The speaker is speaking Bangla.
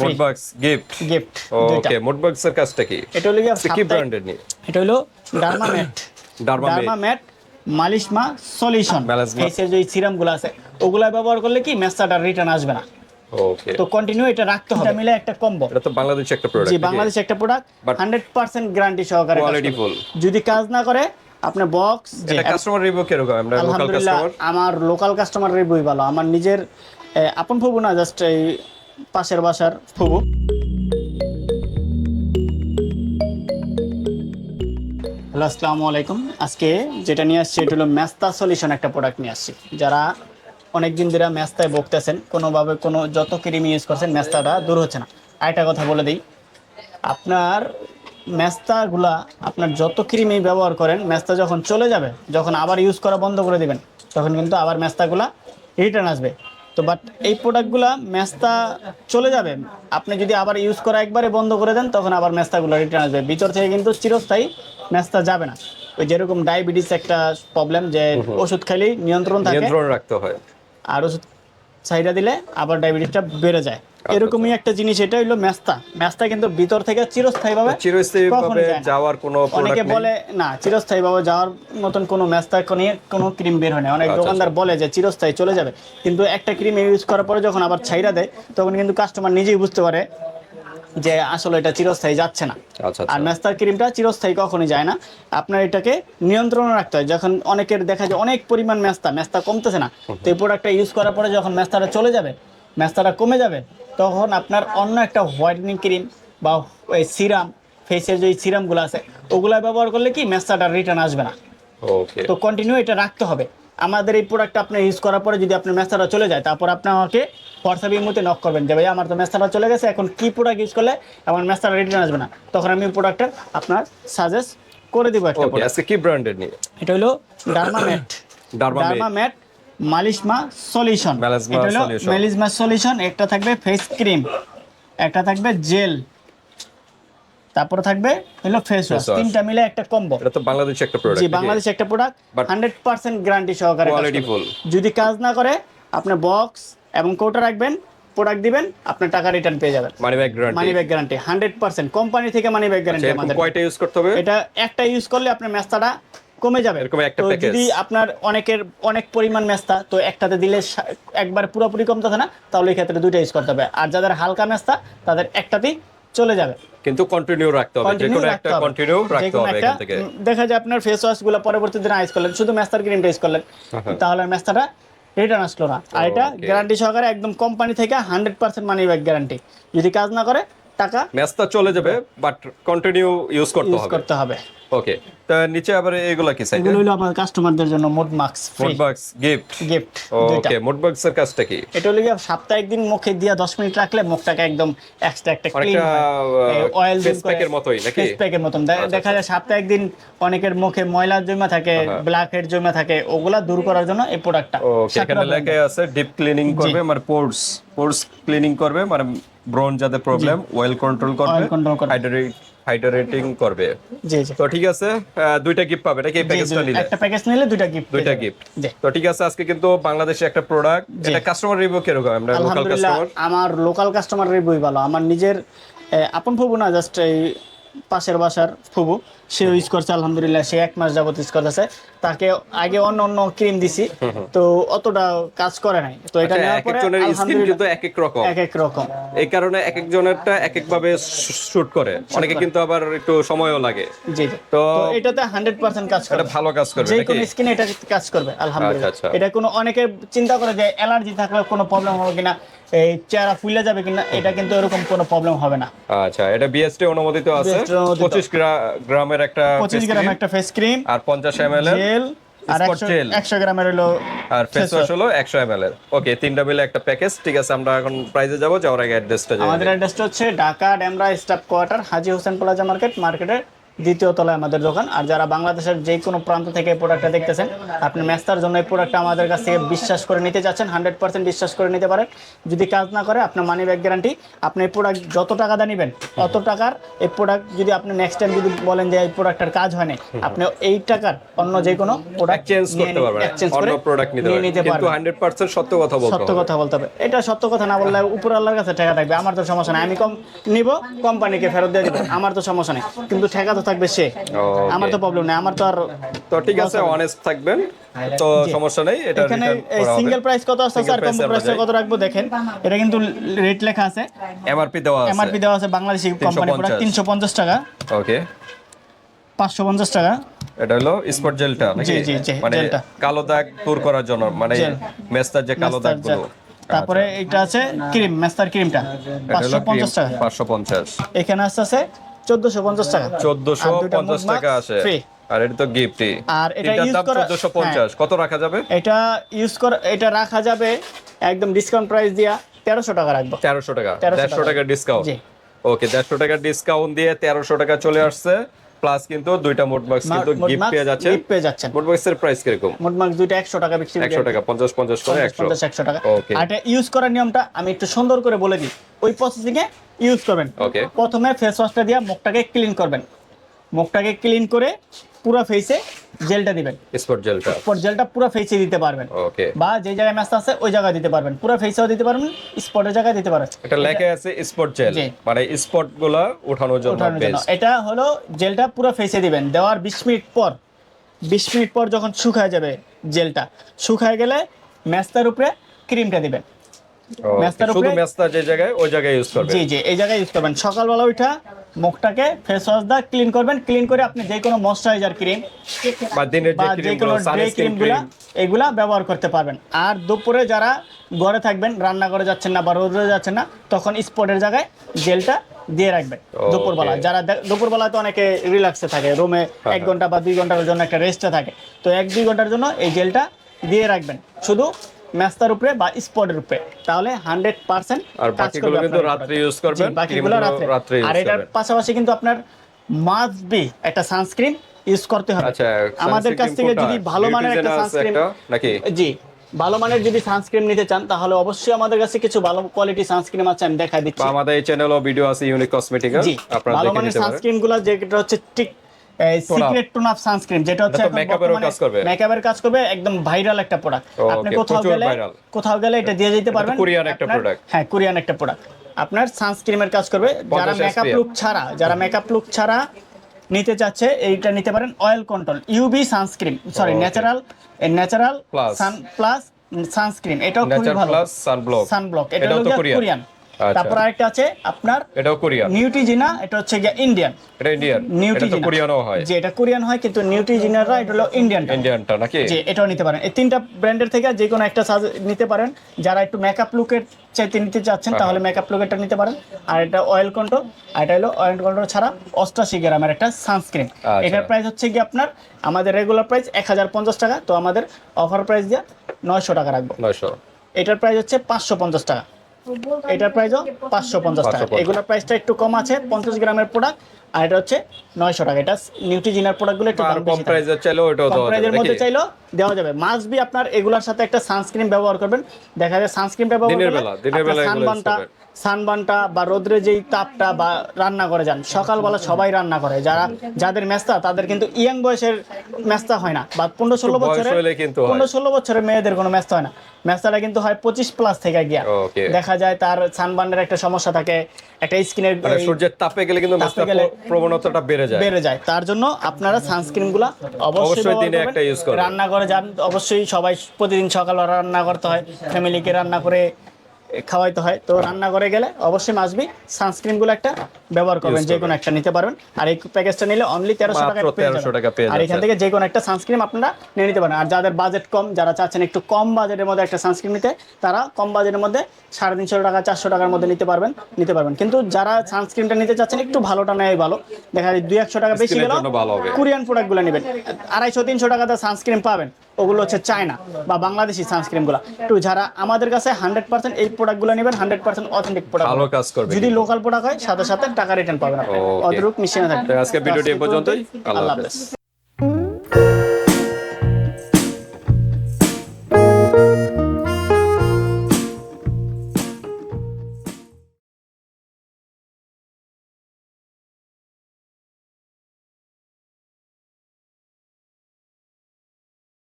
মোট বক্স গিফট গিফট ওকে কাজটা কি? এটা হলো কি নিয়ে। এটা হলো ডার্মা ম্যাট ডার্মা ম্যাট মালিশমা সলিউশন ফেসের যে সিরামগুলো আছে ওগুলা ব্যবহার করলে কি রিটার্ন আসবে না। ওকে তো কন্টিনিউ এটা রাখতে হবে। মিলে একটা কম্বো এটা তো বাংলাদেশে একটা জি প্রোডাক্ট বাংলাদেশ একটা product But- hundred percent guarantee সহকারে কোয়ালিটি ফুল যদি কাজ না করে আপনার বক্স এটা কাস্টমার রিভিউ কীরকম? আমরা লোকাল কাস্টমার আমার লোকাল কাস্টমার রিভিউ ভালো। আমার নিজের আপন ফুবু না জাস্ট এই পাশের বাসার ফুবু। হ্যালো, আসসালামু আলাইকুম। আজকে যেটা নিয়ে আসছি, এটা হলো ম্যাস্তা সলিউশন একটা প্রোডাক্ট নিয়ে আসছি। যারা অনেক দিন ধরে ম্যাস্তায় ভুগতেছেন, কোনোভাবে কোনো যত ক্রিম ইউজ করছেন ম্যাস্তাটা দূর হচ্ছে না। আরেকটা কথা বলে দিই, আপনার ম্যাস্তাগুলা আপনার যত ক্রিমই ব্যবহার করেন ম্যাস্তা যখন চলে যাবে, যখন আবার ইউজ করা বন্ধ করে দিবেন, তখন কিন্তু আবার ম্যাস্তাগুলা রিটার্ন আসবে। তো বাট এই প্রোডাক্টগুলা ম্যাস্তা চলে যাবে। আপনি যদি আবার ইউজ করা একবারে বন্ধ করে দেন তখন আবার ম্যাস্তাগুলো রিটার্ন আসবে। ভিতর থেকে কিন্তু চিরস্থায়ী ম্যাস্তা যাবে না। ওই যেরকম ডায়াবেটিস একটা প্রবলেম যে ওষুধ খাইলেই নিয়ন্ত্রণ থাকে। নিয়ন্ত্রণ রাখতে হয়। আর ওষুধ চাহিদা দিলে আবার ডায়াবেটিসটা বেড়ে যায়। এরকমই একটা জিনিস এটা হইল ম্যাস্তা। ম্যাস্তা কিন্তু ভিতর থেকে চিরস্থায়ীভাবে চিরস্থায়ী ভাবে যায় না। যাওয়ার কোনো অনেকে বলে না চিরস্থায়ী ভাবে যাওয়ার মতন কোনো ম্যাস্তা নিয়ে কোনো ক্রিম বের হয় না। অনেক আচ্ছা, দোকানদার বলে যে চিরস্থায়ী চলে যাবে। কিন্তু একটা ক্রিম ইউজ করার পরে যখন আবার ছাইরা দেয় তখন কিন্তু কাস্টমার নিজেই বুঝতে পারে যে আসলে এটা চিরস্থায়ী যাচ্ছে না। আচ্ছা আর মেস্তার ক্রিমটা চিরস্থায়ী কখনই যায় না। আপনার এটাকে নিয়ন্ত্রণে রাখতে হয়। যখন অনেকের দেখা যায় অনেক পরিমাণ মেস্তা মেস্তা কমতেছে না তো এই প্রোডাক্টটা ইউজ করার পরে যখন মেস্তাটা চলে যাবে মেস্তাটা কমে যাবে তখন আপনার অন্য একটা হোয়াইটনিং ক্রিম বা সিরাম ফেসের যে সিরামগুলো আছে ওগুলা ব্যবহার করলে কি ম্যাস্তাটা রিটার্ন আসবে না। ওকে তো কন্টিনিউ এটা রাখতে হবে। আমাদের এই প্রোডাক্টটা আপনি ইউজ করার পরে যদি আপনার মেসাটা চলে যায় তারপর আপনি আমাকে হোয়াটসঅ্যাপের মধ্যে নক করবেন যে ভাই আমার তো মেসাটা চলে গেছে এখন কি প্রোডাক্ট ইউজ করলে আমার মেসাটা রিটার্ন আসবে না? তখন আমি প্রোডাক্টটা আপনার সাজেস্ট করে দিব একটা আজকে কি ব্র্যান্ডের নিয়ে? এটা হলো ডার্মা ম্যাট ডার্মা ম্যাট মালিশমা সলিউশন। এটা হলো solution। সলিউশন একটা থাকবে ফেস ক্রিম একটা থাকবে জেল তারপরে থাকবে হলো ফেস ওয়াশ তিনটা মিলে একটা কম্বো এটা তো বাংলাদেশে একটা জি প্রোডাক্ট বাংলাদেশ একটা product But- hundred percent guarantee সহকারে কোয়ালিটি ফুল যদি কাজ না করে আপনি বক্স এবং কোটা রাখবেন প্রোডাক্ট দিবেন আপনার টাকা রিটার্ন পেয়ে যাবেন। Money money guarantee back guarantee hundred percent company থেকে মানি ব্যাক গ্যারান্টি আমাদের। কয়টা ইউজ করতে হবে? এটা একটা ইউজ করলে আপনার মেস্তাটা কমে যাবে। এরকম একটা তো যদি আপনার অনেকের অনেক পরিমাণ মেস্তা তো একটাতে দিলে একবার পুরোপুরি কমতেছে না তাহলে এই ক্ষেত্রে দুইটা ইউজ করতে হবে। আর যাদের হালকা মেস্তা তাদের একটাতেই চলে যাবে। কিন্তু কন্টিনিউ রাখতে হবে যে কোনো একটা কন্টিনিউ রাখতে হবে এখান থেকে। দেখা যায় আপনার ফেস ওয়াশগুলো পরবর্তী দিনে ইউজ করলেন শুধু মেস্তার ক্রিমটা ইউজ করলেন তাহলে মেস্তাটা রিটার্ন আসলো না। আর এটা গ্যারান্টি সহকারে একদম কোম্পানি থেকে hundred percent money back guarantee যদি কাজ না করে টাকা ম্যাচটা চলে যাবে বাট কন্টিনিউ ইউজ করতে ইউজ হবে। করতে হবে। ওকে তা নিচে আবার এগুলা কি সাইড এগুলো হলো আমার কাস্টমারদের জন্য মোট মার্কস মোট বক্স গিফট গিফট ওকে মোট বক্সের কাজটা কি? এটা হলো গিয়ে সপ্তাহে একদিন মুখে দিয়া দশ মিনিট রাখলে মুখটাকে একদম এক্সট্রা একটা ক্লিন অয়েল ফেস প্যাকের মতোই নাকি? ফেস প্যাকের মতন। আচ্ছা, দেখা যায় সপ্তাহে একদিন অনেকের মুখে ময়লা জমা থাকে ব্ল্যাক হেড জমা থাকে ওগুলা দূর করার জন্য এই প্রোডাক্টটা ওকে এখানে লেখা আছে ডিপ ক্লিনিং করবে মানে পোর্স পোর্স ক্লিনিং করবে মানে ব্রন যাতে প্রবলেম অয়েল কন্ট্রোল করবে। হাইড্রেট হাইড্রেটিং করবে। জি জি। তো ঠিক আছে দুইটা গিফট পাবে নাকি কি প্যাকেজটা নিলে? একটা প্যাকেজ নিলে দুইটা গিফট দুইটা গিফট তো ঠিক আছে আজকে কিন্তু বাংলাদেশে একটা প্রোডাক্ট এটা কাস্টমার রিভিউ কীরকম? আমরা লোকাল কাস্টমার আমার লোকাল কাস্টমার রিভিউ ভালো। আমার নিজের আপন ফুবু না জাস্ট এই পাশের বাসার ফুবু সে ইউজ করছে আলহামদুলিল্লাহ সে এক মাস যাবত ইউজ করতেছে। তাকে আগে অন্য অন্য ক্রিম দিছি তো অতটা কাজ করে নাই। তো এটা আচ্ছা, নেওয়ার এক পরে স্কিন কিন্তু এক এক রকম। এক এক রকম। এই কারণে এক একজনেরটা এক এক ভাবে শুট করে। অনেকে কিন্তু আবার একটু সময়ও লাগে। জি তো তো এটাতে হান্ড্রেড পার্সেন্ট কাজ এটা করে ভালো কাজ করবে যে কোনো স্কিনে এটা কাজ করবে আলহামদুলিল্লাহ। আচ্ছা, আচ্ছা। এটা কোনো অনেকে চিন্তা করে যে অ্যালার্জি থাকলে কোনো প্রবলেম হবে কিনা এই চেহারা ফুলে যাবে কিনা এটা কিন্তু এরকম কোনো প্রবলেম হবে না। আচ্ছা এটা বিএসটি অনুমোদিত আছে। BST অনুমোদিত। পঁচিশ গ্রামের একটা একটা ফেস ক্রিম আর পঞ্চাশ এম এল জেল আর Spot একশো gel। একশো গ্রামের হলো আর ফেস ওয়াশ হলো একশো এম এল এর ওকে তিনটা মিলে একটা প্যাকেজ ঠিক আছে আমরা এখন প্রাইজে যাব যাওয়ার আগে অ্যাড্রেসটা আমাদের অ্যাড্রেসটা হচ্ছে Dhaka Demra staff quarter Haji Hossain plaza market মার্কেটের দ্বিতীয় তলায় আমাদের দোকান। আর যারা বাংলাদেশের যে কোনো প্রান্ত থেকে এই প্রোডাক্টটা দেখতেছেন আপনি মেস্তার জন্য এই প্রোডাক্টটা আমাদের কাছ থেকে বিশ্বাস করে নিতে যাচ্ছেন হান্ড্রেড পার্সেন্ট বিশ্বাস করে নিতে পারেন। যদি কাজ না করে আপনার মানি ব্যাক গ্যারান্টি আপনি এই প্রোডাক্ট যত টাকা দা নেবেন অত টাকার এই প্রোডাক্ট যদি আপনি নেক্সট টাইম যদি বলেন যে এই প্রোডাক্টের কাজ হয়নি আপনি এই টাকার অন্য যে কোনো প্রোডাক্ট চেঞ্জ করতে পারবেন এক্সচেঞ্জ করে প্রোডাক্ট নিতে পারবেন। কিন্তু পারবেন। 100% সত্য কথা বলতে সত্য হবে। কথা বলতে হবে। এটা সত্য কথা না বললে উপর আল্লাহর কাছে ঠেকা থাকবে। আমার তো সমস্যা নাই। আমি কম নিব কোম্পানিকে ফেরত দিয়ে দিব। আমার তো সমস্যা নেই। কিন্তু ঠেকা তো থাকবে সে। আমার তো প্রবলেম নেই আমার তো আর তো ঠিক আছে অনেস্ট থাকবেন তো সমস্যা নেই এটা এখানে সিঙ্গেল প্রাইস কত আছে স্যার কম্বো প্রাইস কত রাখব দেখেন। এটা কিন্তু রেট লেখা আছে। এমআরপি দেওয়া আছে। এমআরপি দেওয়া আছে বাংলাদেশি কোম্পানি প্রোডাক্ট 350 টাকা। ওকে পাঁচশো পঞ্চাশ টাকা। এটা হলো স্পট জেলটা নাকি? জি, জি, মানে কালো দাগ দূর করার জন্য মানে। মেস্তার যে কালো মেস্তার দাগগুলো। তারপরে এটা আছে ক্রিম মেস্তার ক্রিমটা। পাঁচশো পঞ্চাশ টাকা। পাঁচশো পঞ্চাশ। এখানে আসতে আছে চোদ্দশো পঞ্চাশ টাকা। চোদ্দশো পঞ্চাশ টাকা আসে। আর এটা তো গিফটই আর এটা ইউজ করা- চোদ্দশো পঞ্চাশ। কত রাখা যাবে? এটা ইউজ করা এটা রাখা যাবে একদম ডিসকাউন্ট প্রাইস দিয়া তেরোশো টাকা রাখব। তেরোশো টাকা। 1300 টাকা। ডিসকাউন্ট জি। ওকে দেড়শো টাকা ডিসকাউন্ট দিয়ে তেরোশো টাকা চলে আসছে। প্লাস কিন্তু দুইটা মোট মার্কস কিন্তু গিফট পেয়ে যাচ্ছে গিফট পেয়ে যাচ্ছেন। মোট মার্কসের প্রাইস কীরকম? মোট মার্কস দুইটা একশো টাকা বিক্রি একশো টাকা পঞ্চাশ পঞ্চাশ করে একশো। পঞ্চাশ একশো টাকা। ওকে আর এটা ইউজ করার নিয়মটা আমি একটু সুন্দর করে বলে দিই। ওই প্রসেসিং এ ইউজ করবেন। ওকে প্রথমে ফেস ওয়াশটা দিয়ে মুখটাকে ক্লিন করবেন। মুখটাকে ক্লিন করে পুরো ফেসে জেলটা দিবেন। স্পট জেলটা। স্পট জেলটা পুরো ফেসে দিতে পারবেন। ওকে বা যে জায়গায় ম্যাচ আছে ওই জায়গায় দিতে পারবেন। পুরো ফেসেও দিতে পারবেন স্পটের জায়গায় দিতে পারবেন। এটা লেখা আছে স্পট জেল। মানে স্পটগুলা ওঠানোর জন্য এটা হলো জেলটা পুরো ফেসে দিবেন। দেওয়ার বিশ মিনিট পর বিশ মিনিট পর যখন শুকায় যাবে জেলটা শুকায় গেলে ম্যাস্তার উপরে ক্রিমটা দিবেন। মেস্তার শুধু মেস্তা যে জায়গায় ওই জায়গায় ইউজ করবে জি জি এই জায়গায় ইউজ করবেন। সকালবেলা উঠা মুখটাকে ফেস ওয়াশ দা ক্লিন করবেন। ক্লিন করে আপনি যে কোনো ময়শ্চারাইজার ক্রিম বা দিনের যে ক্রিম সানস্ক্রিন ক্রিমগুলো এগুলা ব্যবহার করতে পারবেন। আর দুপুরে যারা ঘরে থাকবেন রান্না করে যাচ্ছেন না বা রোদে যাচ্ছেন না তখন স্পটের জায়গায় জেলটা দিয়ে রাখবেন. দুপুরবেলা। যারা দুপুরবেলা তো অনেকে রিল্যাক্সে থাকে রুমে হ্যাঁ, এক ঘণ্টা বা দুই ঘণ্টার জন্য একটা রেস্টে থাকে। তো এক দুই ঘণ্টার জন্য এই জেলটা দিয়ে রাখবেন। শুধু ম্যাস্তার উপরে বা স্পটের উপরে। তাহলে হান্ড্রেড পার্সেন্ট আর বাকিগুলো কিন্তু রাত্রে ইউজ করবেন বাকিগুলো রাত্রে। আর এটার পাশাপাশি কিন্তু আপনার মাস্ট বি একটা সানস্ক্রিন ইউজ করতে হবে। আচ্ছা আমাদের কাছ থেকে যদি ভালো মানের একটা সানস্ক্রিন নাকি? জি ভালো মানের যদি সানস্ক্রিন নিতে চান তাহলে অবশ্যই আমাদের কাছে কিছু ভালো কোয়ালিটি সানস্ক্রিন আছে আমি দেখাই দিচ্ছি। আমাদের এই চ্যানেলও ভিডিও আছে ইউনিক কসমেটিক্যাল জি আপনারা ভালো মানের নিতে পারেন। সানস্ক্রিনগুলো যেটা হচ্ছে ঠিক সিক্রেট টোন আপ সানস্ক্রিন যেটা হচ্ছে এটা কাজ করবে। মেকআপের কাজ করবে একদম ভাইরাল একটা প্রোডাক্ট আপনি কোথাও গেলে কোথাও গেলে এটা দিয়ে যেতে পারবেন। কোরিয়ান একটা product। হ্যাঁ কোরিয়ান একটা প্রোডাক্ট আপনার সানস্ক্রিনের কাজ করবে। যারা মেকআপ লুক ছাড়া যারা মেকআপ লুক ছাড়া নিতে চাচ্ছে এইটা নিতে পারেন oil control UV sunscreen sorry natural natural sun plus sunscreen এটাও খুবই ভালো। সানব্লক সানব্লক এটা এটাও হলো কোরিয়ান। তারপর আরেকটা আছে আপনার এটাও কোরিয়ান। নিউট্রিজিনা এটা হচ্ছে গিয়ে ইন্ডিয়ান। এটা ইন্ডিয়ান। নিউট্রিজিনা। কোরিয়ানও হয়। যে এটা কোরিয়ান হয় কিন্তু নিউট্রিজিনাররা এটা হলো ইন্ডিয়ান ইন্ডিয়ানটা নাকি? যে এটাও নিতে পারেন। এই তিনটা ব্র্যান্ডের থেকে যে কোনো একটা সাজ নিতে পারেন। যারা একটু মেকআপ লুকের চাইতে নিতে চাচ্ছেন হ্যাঁ, তাহলে মেকআপ লুকেরটা নিতে পারেন। আর এটা অয়েল কন্ট্রোল আর এটা হলো অয়েল কন্ট্রোল ছাড়া অষ্টাশি গ্রামের একটা সানস্ক্রিন আচ্ছা। এটার প্রাইস হচ্ছে কি আপনার আমাদের রেগুলার প্রাইস এক হাজার পঞ্চাশ টাকা তো আমাদের অফার প্রাইস দিয়ে নয়শো টাকা রাখব। নয়শো। এটার প্রাইস হচ্ছে পাঁচশো পঞ্চাশ টাকা। এটার প্রাইসও পাঁচশো পঞ্চাশ টাকা। 550 এগুলোর প্রাইসটা একটু কম আছে পঞ্চাশ গ্রামের প্রোডাক্ট আর এটা হচ্ছে নয়শো টাকা। এটা নিউট্রিজিনার প্রোডাক্টগুলো একটু দাম কম। প্রাইসের চাইলেও এটাও কম প্রাইজের মধ্যে চাইলেও দেওয়া যাবে। মাস্ট বি আপনার এগুলোর সাথে একটা সানস্ক্রিন ব্যবহার করবেন। দেখা যায় সানস্ক্রিন ব্যবহার দিনের বেলা, দিনের বেলা সানবানটা সানবানটা বা রোদ্রে যেই তাপটা বা রান্না করে যান সকালবেলা সবাই রান্না করে। যারা যাদের মেস্তা তাদের কিন্তু ইয়াং বয়সের মেস্তা হয় না। বা পনেরো ষোলো বছরের। পনেরো ষোলো বছরের মেয়েদের কোনো মেস্তা হয় না। মেস্তাটা কিন্তু হয় পঁচিশ প্লাস থেকে গিয়া। দেখা যায় তার সানবানের একটা সমস্যা থাকে একটা স্কিনের মানে সূর্যের তাপে গেলে কিন্তু প্রবণতাটা বেড়ে যায়। বেড়ে যায়। তার জন্য আপনারা সানস্ক্রিনগুলা অবশ্যই অবশ্যই দিনে একটা ইউজ করেন রান্না করে যান অবশ্যই সবাই প্রতিদিন সকালে রান্না করতে হয়। ফ্যামিলিকে রান্না করে খাওয়াইতে হয়। তো রান্না করে গেলে অবশ্যই মাসবি সানস্ক্রিনগুলো একটা ব্যবহার করবেন যে কোনো একটা নিতে পারবেন। আর এই প্যাকেজটা নিলে অনলি তেরোশো টাকা মাত্র 1300 টাকা পেয়ে আর এখান থেকে যে কোনো একটা সানস্ক্রিন আপনারা নিয়ে নিতে পারেন। আর যাদের বাজেট কম যারা চাচ্ছেন একটু কম বাজেটের মধ্যে একটা সানস্ক্রিন নিতে তারা কম বাজেটের মধ্যে সাড়ে তিনশো টাকা চারশো টাকার মধ্যে নিতে পারবেন নিতে পারবেন। কিন্তু যারা সানস্ক্রিনটা নিতে চাচ্ছেন একটু ভালোটা নেয় ভালো। দেখা যায় দুই একশো টাকা বেশি গেল কোরিয়ান প্রোডাক্টগুলো নেবেন। আড়াইশো তিনশো টাকাতে সানস্ক্রিন পাবেন। ওগুলো হচ্ছে চায়না বা বাংলাদেশি সানস্ক্রিনগুলো একটু যারা আমাদের কাছে হান্ড্রেড পার্সেন্ট এই প্রোডাক্টগুলো নেবেন হান্ড্রেড পার্সেন্ট অথেন্টিক প্রোডাক্ট ভালো কাজ করবে যদি লোকাল প্রোডাক্ট হয় সাথে সাথে টাকা রিটার্ন পাবেন আপনি Okay. মিশিয়ে থাকবে আজকে ভিডিওটি পর্যন্তই। আল্লাহ। হাফেজ